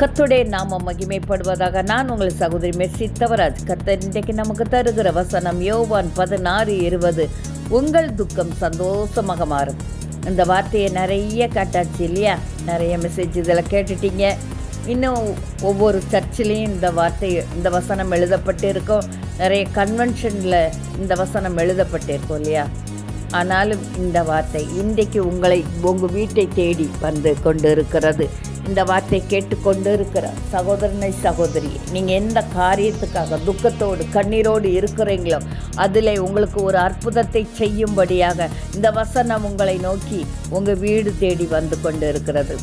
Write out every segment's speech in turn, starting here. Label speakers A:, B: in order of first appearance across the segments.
A: கத்துடைய நாம மகிமைப்படுவதாக நான் உங்கள் சகோதரி மெர்சி தவராஜ். கத்தர் இன்றைக்கு நமக்கு தருகிற வசனம் யோவான் பதினாறு இருபது. உங்கள் துக்கம் சந்தோஷமாக மாறும். இந்த வார்த்தையை நிறைய காட்டாச்சு இல்லையா? நிறைய மெசேஜ் இதில் கேட்டுட்டீங்க. இன்னும் ஒவ்வொரு சர்ச்சிலையும் இந்த வார்த்தை இந்த வசனம் எழுதப்பட்டு இருக்கும். நிறைய கன்வென்ஷனில் இந்த வசனம் எழுதப்பட்டு இருக்கும் இல்லையா? ஆனாலும் இந்த வார்த்தை இன்றைக்கு உங்களை உங்கள் வீட்டை தேடி வந்து கொண்டு இருக்கிறது இந்த வார்த்தை கேட்டுக்கொண்டு இருக்கிற சகோதரனை சகோதரி நீங்கள் எந்த காரியத்துக்காக துக்கத்தோடு கண்ணீரோடு இருக்கிறீங்களோ அதில் உங்களுக்கு ஒரு அற்புதத்தை செய்யும்படியாக இந்த வசனம் உங்களை நோக்கி உங்கள் வீடு தேடி வந்து கொண்டு இருக்கிறது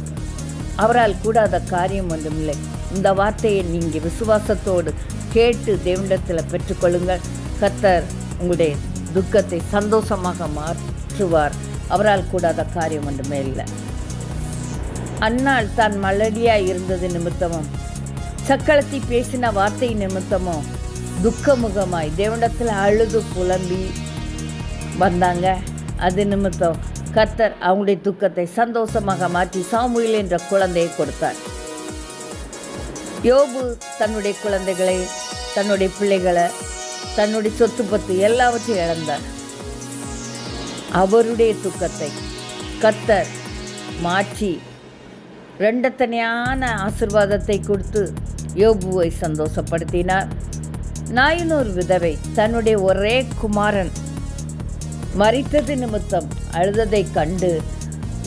A: அவரால் கூடாத காரியம் ஒன்றுமில்லை. இந்த வார்த்தையை நீங்கள் விசுவாசத்தோடு கேட்டு தேவண்டத்தில் பெற்றுக்கொள்ளுங்கள். கத்தர் உங்களுடைய துக்கத்தை சந்தோஷமாக மாற்றுவார். அவரால் கூடாத காரியம் ஒன்றுமே இல்லை. அன்னால் தான் மலடியாக இருந்தது நிமித்தமும். சக்களத்தி பேசின வார்த்தை நிமித்தமும் துக்கமுகமாய் தேவனிடத்தில் அழுது புலம்பி வந்தாங்க. அது நிமித்தம் கர்த்தர் அவங்களுடைய துக்கத்தை சந்தோஷமாக மாற்றி சாமுயில் என்ற குழந்தையை கொடுத்தார். யோபு தன்னுடைய குழந்தைகளை தன்னுடைய பிள்ளைகளை தன்னுடைய சொத்து பத்து எல்லாவற்றையும் இழந்தார். அவருடைய துக்கத்தை கர்த்தர் மாற்றி ரெண்டத்தனையான ஆசிர்வாதத்தை கொடுத்து யோபுவை சந்தோஷப்படுத்தினார். நாயினூர் விதவை தன்னுடைய ஒரே குமாரன். மறித்தது நிமித்தம் அழுததை கண்டு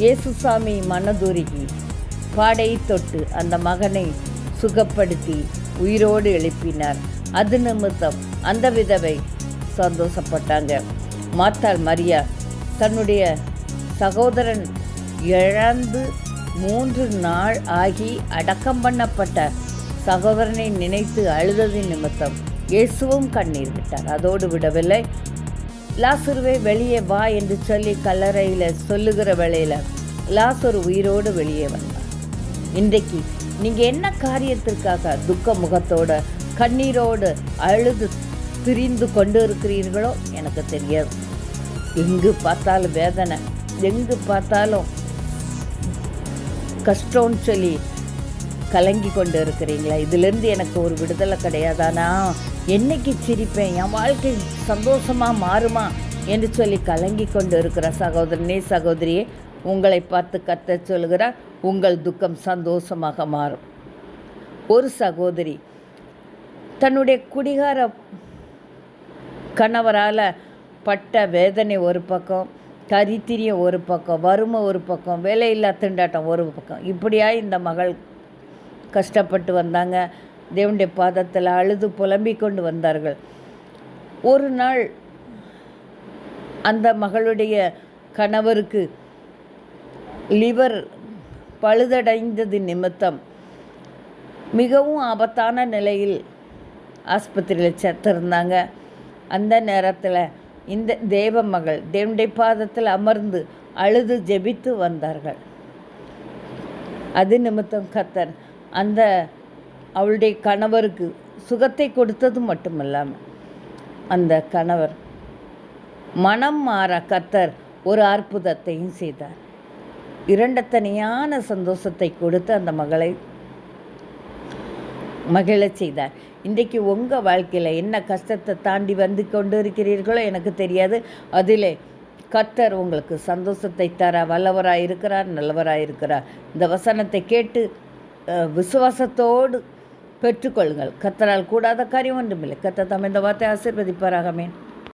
A: இயேசுசாமி மனதுருகி பாடையை தொட்டு அந்த மகனை சுகப்படுத்தி உயிரோடு எழுப்பினார். அது நிமித்தம் அந்த விதவை சந்தோஷப்பட்டாங்க. மாத்தாள் மரியா தன்னுடைய சகோதரன் இழந்து மூன்று நாள் ஆகி அடக்கம் பண்ணப்பட்ட சகோதரனை நினைத்து அழுததின் நிமித்தம் இயேசுவும் கண்ணீர் விட்டார். அதோடு விடவில்லை. லாசுருவை வெளியே வா என்று சொல்லி கல்லறையில் சொல்லுகிற வேளையில் லாசுரு உயிரோடு வெளியே வந்தார். இன்றைக்கு நீங்கள் என்ன காரியத்திற்காக துக்க முகத்தோடு கண்ணீரோடு அழுது திரிந்து கொண்டு இருக்கிறீர்களோ எனக்கு தெரியாது. எங்கு பார்த்தாலும் வேதனை எங்கு பார்த்தாலும் கஷ்டம்னு சொல்லி கலங்கி கொண்டு இருக்கிறீங்களா இதுலேருந்து எனக்கு ஒரு விடுதலை கிடையாதானா என்னைக்கு சிரிப்பேன்? என் வாழ்க்கை சந்தோஷமாக மாறுமா? என்று சொல்லி கலங்கி கொண்டு இருக்கிற சகோதரனே சகோதரியே உங்களை பார்த்து கத்த சொல்கிறார் உங்கள் துக்கம் சந்தோஷமாக மாறும். ஒரு சகோதரி தன்னுடைய குடிகார கணவரால் பட்ட வேதனை ஒரு பக்கம் கரித்திரியம் ஒரு பக்கம் வறுமை ஒரு பக்கம் வேலையில்லா திண்டாட்டம் ஒரு பக்கம். இப்படியா இந்த மகள் கஷ்டப்பட்டு வந்தாங்க. தேவனுடைய பாதத்தில் அழுது புலம்பிக் கொண்டு வந்தார்கள். ஒரு நாள் அந்த மகளுடைய கணவருக்கு லிவர் பழுதடைந்தது நிமித்தம் மிகவும் ஆபத்தான நிலையில் ஆஸ்பத்திரியில் சேர்த்துருந்தாங்க. அந்த நேரத்தில் இந்த தேவ மகள் தேவனுடைய பாதத்தில் அமர்ந்து அழுது ஜெபித்து வந்தார்கள். அது நிமித்தம் கத்தர் அந்த அவளுடைய கணவருக்கு சுகத்தை கொடுத்தது மட்டுமல்லாமல் அந்த கணவர் மனம் மாற கத்தர் ஒரு அற்புதத்தையும் செய்தார். இரண்டத்தனியான சந்தோஷத்தை கொடுத்து அந்த மகளை மகிழச் செய்தார் இன்றைக்கு உங்கள் வாழ்க்கையில் என்ன கஷ்டத்தை தாண்டி வந்து கொண்டு இருக்கிறீர்களோ எனக்கு தெரியாது. அதிலே கர்த்தர் உங்களுக்கு சந்தோஷத்தை தர வல்லவராக இருக்கிறார் நல்லவராக இருக்கிறார். இந்த வசனத்தை கேட்டு விசுவாசத்தோடு பெற்றுக்கொள்ளுங்கள். கத்தரால் கூடாத காரியம் ஒன்றுமில்லை. கத்தர் தம் இந்த வார்த்தை ஆசிர்வதிப்பாராகமேன்